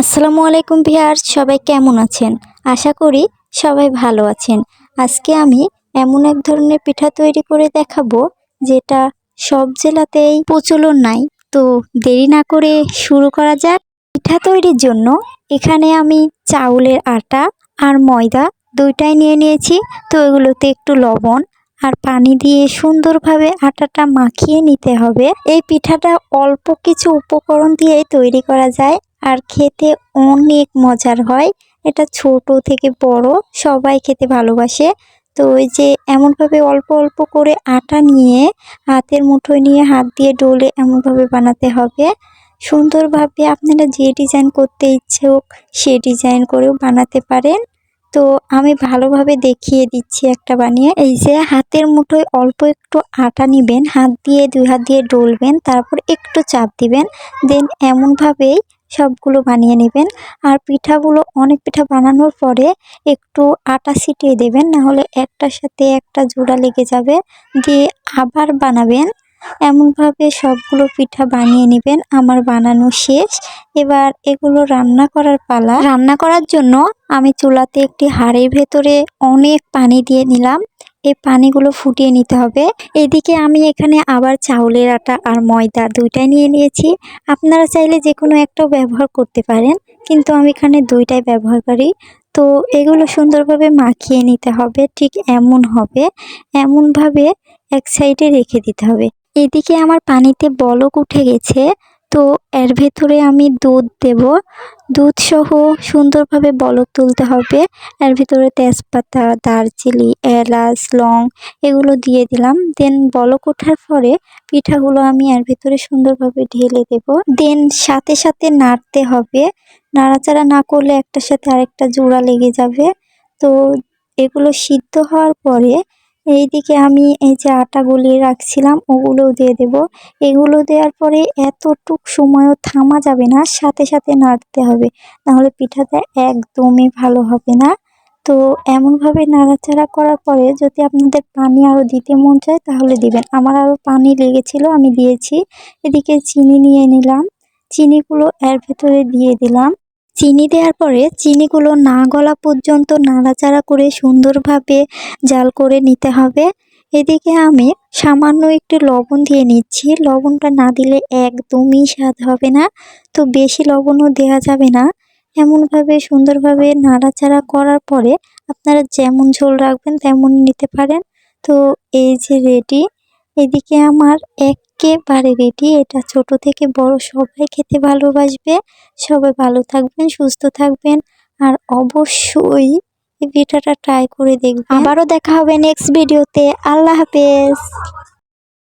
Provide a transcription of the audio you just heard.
আসসালামু আলাইকুম ভিয়ার্স সবাই কেমন আছেন? আশা করি সবাই ভালো আছেন। আজকে আমি এমন এক ধরনের পিঠা তৈরি করে দেখাবো, যেটা সব জেলাতেই প্রচলন নাই। তো দেরি না করে শুরু করা যাক। পিঠা তৈরির জন্য এখানে আমি চাউলের আটা আর ময়দা দুইটাই নিয়ে নিয়েছি। তো এগুলোতে একটু লবণ আর পানি দিয়ে সুন্দরভাবে আটাটা মাখিয়ে নিতে হবে। এই পিঠাটা অল্প কিছু উপকরণ দিয়েই তৈরি করা যায়। আর খেতে অনেক মজার হয়। এটা ছোট থেকে বড়, সবাই খেতে ভালোবাসে। তো ওই যে এমনভাবে অল্প অল্প করে আটা নিয়ে, হাতের মুঠোয় নিয়ে হাত দিয়ে ডলে এমনভাবে বানাতে হবে। সুন্দরভাবে আপনারা যে ডিজাইন করতে ইচ্ছে হোক, সে ডিজাইন করেও বানাতে পারেন। তো আমি ভালোভাবে দেখিয়ে দিচ্ছি একটা বানিয়ে। এই যে হাতের মুঠোয় অল্প একটু আটা নিবেন, হাত দিয়ে দুই হাত দিয়ে ডলবেন, তারপর একটু চাপ দিবেন। দেন এমনভাবেই সবগুলো বানিয়ে নেবেন। আর পিঠাগুলো অনেক পিঠা বানানোর পরে একটু আটা ছিটিয়ে দেবেন না হলে একটার সাথে একটা জোড়া লেগে যাবে। দিয়ে আবার বানাবেন। এমনভাবে সবগুলো পিঠা বানিয়ে নেবেন। আমার বানানো শেষ। এবার এগুলো রান্না করার পালা। রান্না করার জন্য আমি চুলাতে একটি হাড়ের ভেতরে অনেক পানি দিয়ে নিলাম। এই পানিগুলো ফুটিয়ে নিতে হবে। এদিকে আমি এখানে আবার চাউলের আটা আর ময়দা দুইটাই নিয়ে নিয়েছি। আপনারা চাইলে যে কোনো একটাও ব্যবহার করতে পারেন, কিন্তু আমি এখানে দুইটাই ব্যবহার করি। তো এগুলো সুন্দরভাবে মাখিয়ে নিতে হবে, ঠিক এমন হবে, এমনভাবে এক সাইডে রেখে দিতে হবে। এদিকে আমার পানিতে বলক উঠে গেছে। তো এর ভেতরে আমি দুধ দেব। দুধ সহ সুন্দরভাবে বলক তুলতে হবে। এর ভিতরে তেজপাতা, দারচিনি, এলাচ, লং এগুলো দিয়ে দিলাম। দেন বলক ওঠার পরে পিঠাগুলো আমি এর ভিতরে সুন্দরভাবে ঢেলে দেব। দেন সাথে সাথে নাড়তে হবে। নাড়াচাড়া না করলে একটার সাথে আরেকটা জোড়া লেগে যাবে। তো এগুলো সিদ্ধ হওয়ার পরে এইদিকে আমি এই যে আটা গুলিয়ে রাখছিলাম, ওগুলোও দিয়ে দেব। এগুলো দেওয়ার পরে এতটুক সময়ও থামা যাবে না, সাথে সাথে নাড়তে হবে। নাহলে পিঠাটা একদমই ভালো হবে না। তো এমনভাবে নাড়াচাড়া করার পরে যদি আপনাদের পানি আরও দিতে মন চায়, তাহলে দিবেন। আমার আরও পানি লেগেছিল, আমি দিয়েছি। এদিকে চিনি নিয়ে নিলাম। চিনিগুলো এর ভেতরে দিয়ে দিলাম। চিনি দেওয়ার পরে চিনিগুলো না গলা পর্যন্ত নাড়াচাড়া করে সুন্দরভাবে জাল করে নিতে হবে। এদিকে আমি সামান্য একটু লবণ দিয়ে নিচ্ছি। লবণটা না দিলে একদমই স্বাদ হবে না। তো বেশি লবণও দেওয়া যাবে না। এমনভাবে সুন্দরভাবে নাড়াচাড়া করার পরে আপনারা যেমন ঝোল রাখবেন তেমন নিতে পারেন। তো এই যে রেডি এদিকে আমার একেবারে রেডি এটা ছোট থেকে বড় সবাই খেতে ভালোবাসবে। সবাই ভালো থাকবেন, সুস্থ থাকবেন। আর অবশ্যই পিঠাটা ট্রাই করে দেখবেন। আবারও দেখা হবে নেক্সট ভিডিওতে আল্লাহ হাফেজ।